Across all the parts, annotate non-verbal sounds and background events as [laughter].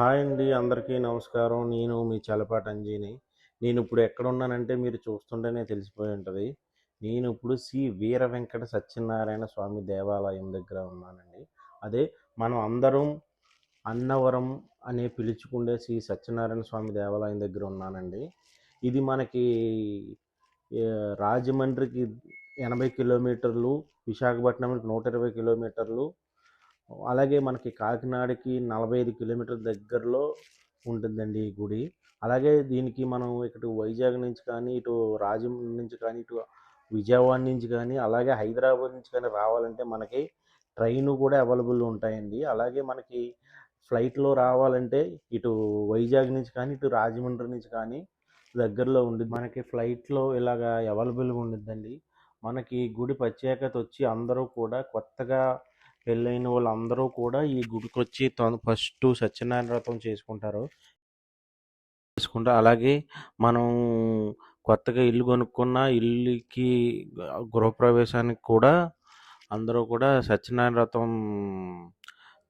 Hi అండి అందరికీ నమస్కారం. నేను మీ చలపాటి అంజీని. నేను ఇప్పుడు ఎక్కడున్నానంటే మీరు చూస్తుంటేనే తెలిసిపోయి ఉంటుంది. నేను ఇప్పుడు శ్రీ వీర వెంకట సత్యనారాయణ స్వామి దేవాలయం దగ్గర ఉన్నానండి. అదే మనం అందరం అన్నవరం అనే పిలుచుకుండే శ్రీ సత్యనారాయణ స్వామి దేవాలయం దగ్గర ఉన్నానండి. ఇది మనకి రాజమండ్రికి ఎనభై కిలోమీటర్లు విశాఖపట్నంకి నూట ఇరవై కిలోమీటర్లు అలాగే మనకి కాకినాడకి నలభై ఐదు కిలోమీటర్ల దగ్గరలో ఉంటుందండి ఈ గుడి. అలాగే దీనికి మనం ఇక్కడ వైజాగ్ నుంచి కానీ ఇటు రాజమండ్రి నుంచి కానీ ఇటు విజయవాడ నుంచి కానీ అలాగే హైదరాబాద్ నుంచి కానీ రావాలంటే మనకి ట్రైన్ కూడా అవైలబుల్ ఉంటాయండి. అలాగే మనకి ఫ్లైట్లో రావాలంటే ఇటు వైజాగ్ నుంచి కానీ ఇటు రాజమండ్రి నుంచి కానీ దగ్గరలో ఉంది మనకి ఫ్లైట్లో ఇలాగా అవైలబుల్గా ఉండిద్దండి మనకి గుడి ప్రత్యేకత వచ్చి అందరూ కూడా కొత్తగా పెళ్ళైన వాళ్ళందరూ కూడా ఈ గుడికి వచ్చి ఫస్ట్ సత్యనారాయణ వ్రతం చేసుకుంటారు. చేసుకుంటారు అలాగే మనం కొత్తగా ఇల్లు కొనుక్కున్న ఇల్లుకి గృహప్రవేశానికి కూడా అందరూ కూడా సత్యనారాయణ వ్రతం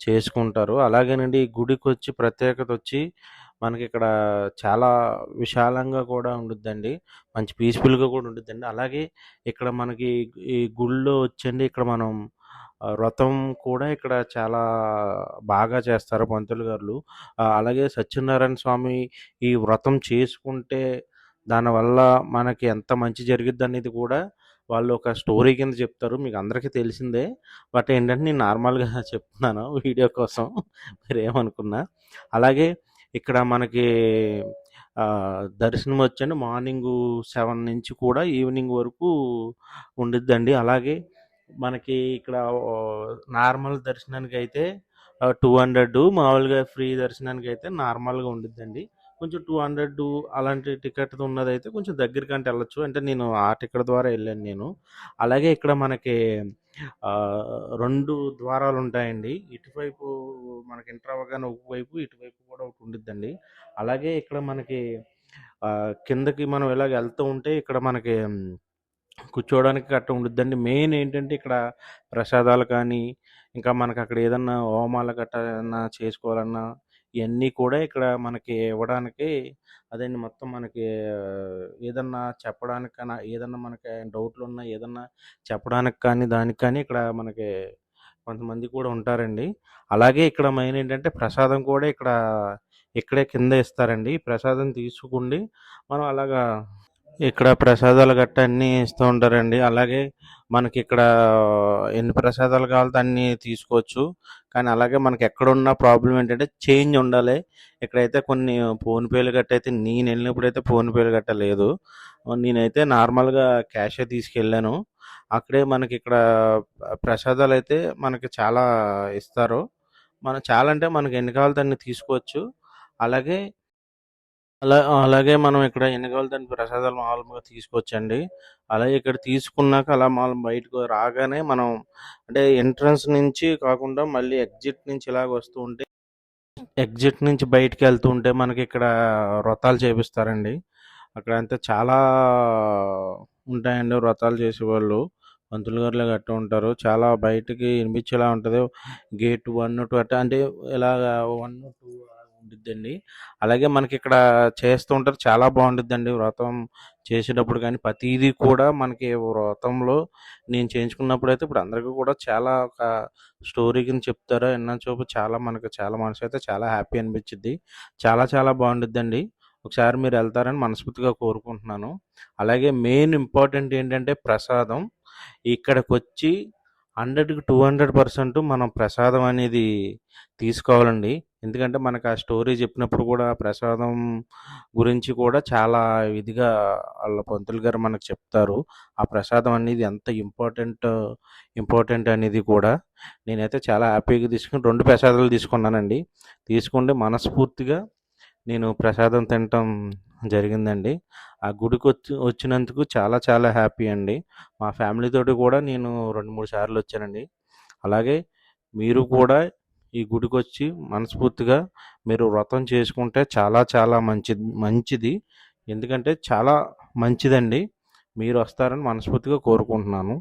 చేసుకుంటారు. అలాగేనండి ఈ గుడికి వచ్చి ప్రత్యేకత వచ్చి మనకి ఇక్కడ చాలా విశాలంగా కూడా ఉండుద్దండి. మంచి పీస్ఫుల్గా కూడా ఉండుద్దండి. అలాగే ఇక్కడ మనకి ఈ గుళ్ళో వచ్చండి ఇక్కడ మనం వ్రతం కూడా ఇక్కడ చాలా బాగా చేస్తారు పంతులు గారు. అలాగే సత్యనారాయణ స్వామి ఈ వ్రతం చేసుకుంటే దానివల్ల మనకి ఎంత మంచి జరిగిద్ది అనేది కూడా వాళ్ళు ఒక స్టోరీ కింద చెప్తారు. మీకు అందరికీ తెలిసిందే. బట్ ఏంటంటే నేను నార్మల్గా [laughs] చెప్తున్నాను వీడియో కోసం. మీరు ఏమనుకున్నా అలాగే ఇక్కడ మనకి దర్శనం వచ్చండి మార్నింగ్ సెవెన్ నుంచి కూడా ఈవినింగ్ వరకు ఉండిద్దండి. అలాగే మనకి ఇక్కడ నార్మల్ దర్శనానికి అయితే టూ హండ్రెడ్ మామూలుగా ఫ్రీ దర్శనానికి అయితే నార్మల్గా ఉండిద్దండి. కొంచెం టూ హండ్రెడ్ అలాంటి టికెట్ ఉన్నది అయితే కొంచెం దగ్గరికి అంటే వెళ్ళొచ్చు. అంటే నేను ఆ టికెట్ ద్వారా వెళ్ళాను నేను. అలాగే ఇక్కడ మనకి రెండు ద్వారాలు ఉంటాయండి. ఇటువైపు మనకి ఎంటర్ అవ్వగానే ఒకవైపు ఇటువైపు కూడా ఒకటి ఉండిద్దండి. అలాగే ఇక్కడ మనకి కిందకి మనం ఇలాగ వెళ్తూ ఉంటే ఇక్కడ మనకి కూర్చోవడానికి గట్ట ఉండిద్దండి. మెయిన్ ఏంటంటే ఇక్కడ ప్రసాదాలు కానీ ఇంకా మనకి అక్కడ ఏదన్నా హోమాలు గట్ట ఏదన్నా చేసుకోవాలన్నా ఇవన్నీ కూడా ఇక్కడ మనకి ఇవ్వడానికి అదండి మొత్తం మనకి ఏదన్నా చెప్పడానికి కానీ ఏదన్నా మనకి డౌట్లు ఉన్నా ఏదన్నా చెప్పడానికి కానీ దానికి కానీ ఇక్కడ మనకి కొంతమంది కూడా ఉంటారండి. అలాగే ఇక్కడ మెయిన్ ఏంటంటే ప్రసాదం కూడా ఇక్కడ ఇక్కడే కింద ఇస్తారండి. ప్రసాదం తీసుకుండి మనం అలాగా ఇక్కడ ప్రసాదాలు గట్ట అన్నీ ఇస్తూ ఉంటారండి. అలాగే మనకి ఇక్కడ ఎన్ని ప్రసాదాలు కావాలంటే అన్ని తీసుకోవచ్చు. కానీ అలాగే మనకి ఎక్కడున్న ప్రాబ్లం ఏంటంటే చేంజ్ ఉండాలి. ఇక్కడైతే కొన్ని ఫోన్పేలు గట్ట అయితే నేను వెళ్ళినప్పుడు అయితే ఫోన్పేలు గట్ట లేదు. నేనైతే నార్మల్గా క్యాషే తీసుకెళ్ళాను. అక్కడే మనకి ఇక్కడ ప్రసాదాలు అయితే మనకి చాలా ఇస్తారు. మనం చాలా అంటే మనకి ఎన్ని కావాలంటే అన్ని తీసుకోవచ్చు. అలాగే అలా అలాగే మనం ఇక్కడ ఎన్ని కావాలంటే ప్రసాదాలు మామూలుగా తీసుకోవచ్చండి అలాగే ఇక్కడ తీసుకున్నాక అలా మనం బయటకు రాగానే మనం అంటే ఎంట్రన్స్ నుంచి కాకుండా మళ్ళీ ఎగ్జిట్ నుంచి ఇలాగ వస్తూ ఉంటే ఎగ్జిట్ నుంచి బయటికి వెళ్తూ ఉంటే మనకి ఇక్కడ వ్రతాలు చేపిస్తారండి. అక్కడ అంతా చాలా ఉంటాయండి వ్రతాలు చేసేవాళ్ళు. పంతులు గారులు గట్ట ఉంటారు. చాలా బయటికి వినిపించేలా ఉంటుంది. గేట్ వన్ టూ అట్ట అంటే ఇలాగ వన్ టూ ఉండిద్దండి అలాగే మనకి ఇక్కడ చేస్తూ ఉంటారు చాలా బాగుంటుందండి వ్రతం చేసేటప్పుడు కానీ ప్రతిదీ కూడా మనకి వ్రతంలో నేను చేయించుకున్నప్పుడు అయితే ఇప్పుడు అందరికీ కూడా చాలా ఒక స్టోరీ కింద చెప్తారు. ఎన్న చూపు చాలా మనకు చాలా మనసు అయితే చాలా హ్యాపీ అనిపించింది చాలా చాలా బాగుంటుందండి ఒకసారి మీరు వెళ్తారని మనస్ఫూర్తిగా కోరుకుంటున్నాను. అలాగే మెయిన్ ఇంపార్టెంట్ ఏంటంటే ప్రసాదం. ఇక్కడికి వచ్చి హండ్రెడ్కి టూ హండ్రెడ్ పర్సెంట్ మనం ప్రసాదం అనేది తీసుకోవాలండి. ఎందుకంటే మనకు ఆ స్టోరీ చెప్పినప్పుడు కూడా ఆ ప్రసాదం గురించి కూడా చాలా ఇదిగా వాళ్ళ పంతులు గారు మనకు చెప్తారు. ఆ ప్రసాదం అనేది ఎంత ఇంపార్టెంట్ ఇంపార్టెంట్ అనేది కూడా నేనైతే చాలా హ్యాపీగా తీసుకుని రెండు ప్రసాదాలు తీసుకున్నానండి. తీసుకుంటే మనస్ఫూర్తిగా నేను ప్రసాదం తినటం జరిగిందండి. ఆ గుడికి వచ్చి వచ్చినందుకు చాలా చాలా హ్యాపీ అండి. మా ఫ్యామిలీతో కూడా నేను రెండు మూడు సార్లు వచ్చానండి. అలాగే మీరు కూడా ఈ గుడికి వచ్చి మనస్ఫూర్తిగా మీరు వ్రతం చేసుకుంటే చాలా చాలా మంచిది మంచిది. ఎందుకంటే చాలా మంచిదండి. మీరు వస్తారని మనస్ఫూర్తిగా కోరుకుంటున్నాను.